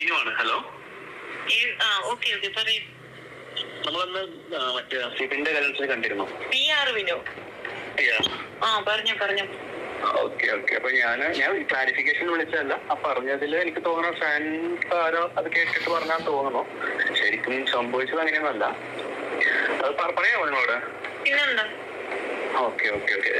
Hello ഏ- ആ okay okay പറയൂ. നമ്മളന്ന് ആ, മറ്റേ സിബിന്റെ കലോത്സവം കണ്ടിരുന്നു? P R Vino? ആ പറഞ്ഞു പറഞ്ഞു. Okay okay. അപ്പൊ ഞാൻ ഞാൻ ക്ലാരിഫിക്കേഷൻ വിളിച്ചതല്ല. ആ പറഞ്ഞതിൽ എനിക്ക് തോന്നുന്നു ഫാൻസ് ആരോ അത് കേട്ടിട്ട് പറഞ്ഞാൽ തോന്നുന്നു. ശരിക്കും സംഭവിച്ചത് അങ്ങനെയൊന്നല്ല അത് പറ- പറയാമോ നിങ്ങളോട്? Okay okay okay.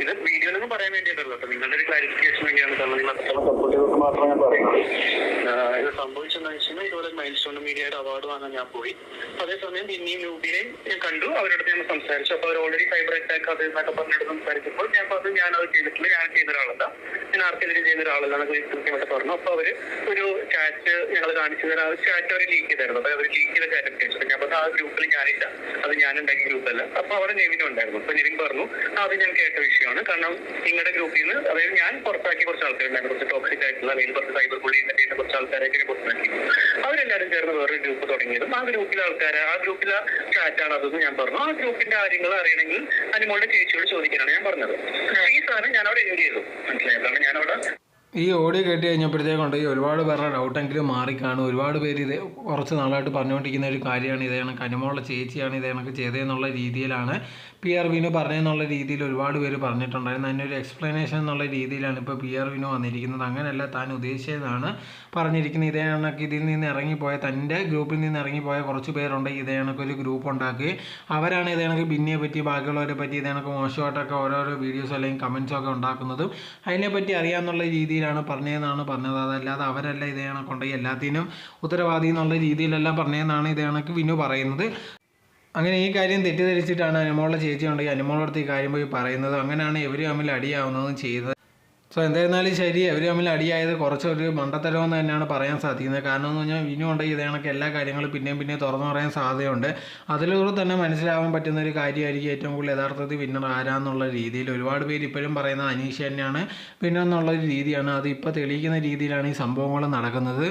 ഇത് വീഡിയോയിലൊന്നും പറയാൻ വേണ്ടിയിട്ടല്ലോ അപ്പൊ നിങ്ങളുടെ ഒരു ക്ലാരിഫിക്കേഷൻ വേണ്ടിയാണ്. കാരണം നിങ്ങൾ സപ്പോർട്ട് ചെയ്തത് മാത്രമേ ഞാൻ പറയുന്നത് ആ, ഇത് സംഭവിച്ചെന്ന് വെച്ചാൽ ഇതുപോലെ മൈൽ സ്റ്റോൺ മീഡിയയുടെ അവാർഡ് വാങ്ങാൻ ഞാൻ പോയി. അതേസമയം പിന്നെയും ന്യൂബിയെ ഞാൻ കണ്ടു. അവരോട് ഞാൻ സംസാരിച്ചു. അപ്പൊ അവർ ഓൾറെഡി സൈബർ അറ്റാക്ക് അത് എന്നൊക്കെ പറഞ്ഞിട്ട് സംസാരിച്ചപ്പോൾ ഞാൻ പറഞ്ഞു ഞാൻ അത് ചെയ്തിട്ടില്ല. ഞാൻ ചെയ്ത ഒരാളല്ല. ഞാൻ ആർക്കെതിരെ ചെയ്യുന്ന ഒരാളല്ല എന്നൊക്കെ പറഞ്ഞു അപ്പൊ അവർ ഒരു ചാറ്റ് ഞങ്ങൾ കാണിച്ചു തരാം അത് ചാറ്റ് അവർ ലീക്ക് ചെയ്തായിരുന്നു. അപ്പൊ അവർ ലീക്ക് ചെയ്ത ചാറ്റ് പറഞ്ഞു ആ ഗ്രൂപ്പിൽ ഞാനില്ല. അത് ഞാൻ ഉണ്ടാക്കിയ ഗ്രൂപ്പല്ല അപ്പൊ അവിടെ നെവിനും ഉണ്ടായിരുന്നു. അപ്പൊ നെവിൻ പറഞ്ഞു അത് ഞാൻ കേട്ട വിഷയമാണ്. കാരണം നിങ്ങളുടെ ഗ്രൂപ്പിൽ നിന്ന് അതായത് ഞാൻ പുറത്താക്കി കുറച്ച് ആൾക്കാരുണ്ടായിരുന്നു. കുറച്ച് ടോക്സിക് ആയിട്ടുള്ള അല്ലെങ്കിൽ കുറച്ച് സൈബർ ബുള്ളി എന്നൊക്കെ കുറച്ച് ആൾക്കാരൊക്കെ പുറത്താക്കി. അവരെല്ലാവരും ചേർന്ന് വേറൊരു ഗ്രൂപ്പ് തുടങ്ങിയതും ആ ഗ്രൂപ്പിലെ ആൾക്കാരെ ആ ഗ്രൂപ്പിലെ ചാറ്റാണ് അതെന്ന് ഞാൻ പറഞ്ഞു. ആ ഗ്രൂപ്പിന്റെ കാര്യങ്ങൾ അറിയണമെങ്കിൽ അനുമോളുടെ ചേച്ചിയോട് ചോദിക്കാനാണ് ഞാൻ പറഞ്ഞത്. ഈ സാധനം ഞാൻ അവിടെ എൻഡ് ചെയ്തു. മനസ്സിലായി? കാരണം ഞാൻ അവിടെ ഈ ഓഡിയോ കേട്ട് കഴിഞ്ഞപ്പോഴത്തേക്കുണ്ട് ഈ ഒരുപാട് പേരുടെ ഡൗട്ടെങ്കിലും മാറിക്കാണും ഒരുപാട് പേര് ഇത് കുറച്ച് നാളായിട്ട് പറഞ്ഞുകൊണ്ടിരിക്കുന്ന ഒരു കാര്യമാണ്. ഇത് കണക്ക് അനുമോളുടെ ചേച്ചിയാണ് ഇത് കണക്ക് ചെയ്തതെന്നുള്ള രീതിയിലാണ് പി ആർ വിനു പറഞ്ഞതെന്നുള്ള രീതിയിൽ ഒരുപാട് പേര് പറഞ്ഞിട്ടുണ്ടായിരുന്നു. അതിന്റെ ഒരു എക്സ്പ്ലനേഷൻ എന്നുള്ള രീതിയിലാണ് ഇപ്പോൾ പി ആർ വിനു വന്നിരിക്കുന്നത്. അങ്ങനെയല്ല താൻ ഉദ്ദേശിച്ചതാണ് പറഞ്ഞിരിക്കുന്നത്. ഇതേ കണക്ക് ഇതിൽ നിന്ന് ഇറങ്ങിപ്പോയ തന്റെ ഗ്രൂപ്പിൽ നിന്ന് ഇറങ്ങിപ്പോയ കുറച്ച് പേരുണ്ട്. ഇതേ കണക്ക് ഒരു ഗ്രൂപ്പ് ഉണ്ടാക്കി. അവരാണ് ഇതേ കണക്ക് ബിന്നിയെ പറ്റി ബാക്കിയുള്ളവരെ പറ്റി ഇതേ കണക്ക് മോശമായിട്ടൊക്കെ ഓരോരോ വീഡിയോസ് അല്ലെങ്കിൽ കമൻസൊക്കെ ഉണ്ടാക്കുന്നതും. അതിനെപ്പറ്റി അറിയാമെന്നുള്ള രീതിയിലാണ് പറഞ്ഞതെന്നാണ് പറഞ്ഞത്. അതല്ലാതെ അവരല്ല ഇതേ കണക്കുണ്ടെങ്കിൽ എല്ലാത്തിനും ഉത്തരവാദി എന്നുള്ള രീതിയിലെല്ലാം പറഞ്ഞതെന്നാണ് ഇതേ കണക്ക് വിനു പറയുന്നത്. അങ്ങനെ ഈ കാര്യം തെറ്റിദ്ധരിച്ചിട്ടാണ് അനുമോളുടെ ചേച്ചി ഉണ്ടെങ്കിൽ അനുമോളുടെ അടുത്ത് ഈ കാര്യം പോയി പറയുന്നത്. അങ്ങനെയാണ് ഇവർ തമ്മിൽ അടിയാവുന്നതും ചെയ്തത്. സോ എന്തായിരുന്നാലും ശരി അവർ തമ്മിൽ അടിയായത് കുറച്ചൊരു മണ്ടത്തരമെന്ന് തന്നെയാണ് പറയാൻ സാധിക്കുന്നത്. കാരണം എന്ന് പറഞ്ഞാൽ ഇനി ഉണ്ടെങ്കിൽ ഇതേ എല്ലാ കാര്യങ്ങളും പിന്നെയും പിന്നെയും തുറന്നു പറയാൻ സാധ്യതയുണ്ട്. അതിലൂടെ തന്നെ മനസ്സിലാവാൻ പറ്റുന്ന ഒരു കാര്യമായിരിക്കും ഏറ്റവും കൂടുതൽ യഥാർത്ഥത്തിൽ വിന്നർ ആരാന്നുള്ള രീതിയിൽ. ഒരുപാട് പേര് ഇപ്പോഴും പറയുന്നത് അനീഷ് തന്നെയാണ് വിന്നർ എന്നുള്ള ഒരു രീതിയാണ്. അത് ഇപ്പോൾ തെളിയിക്കുന്ന രീതിയിലാണ് ഈ സംഭവങ്ങൾ നടക്കുന്നത്.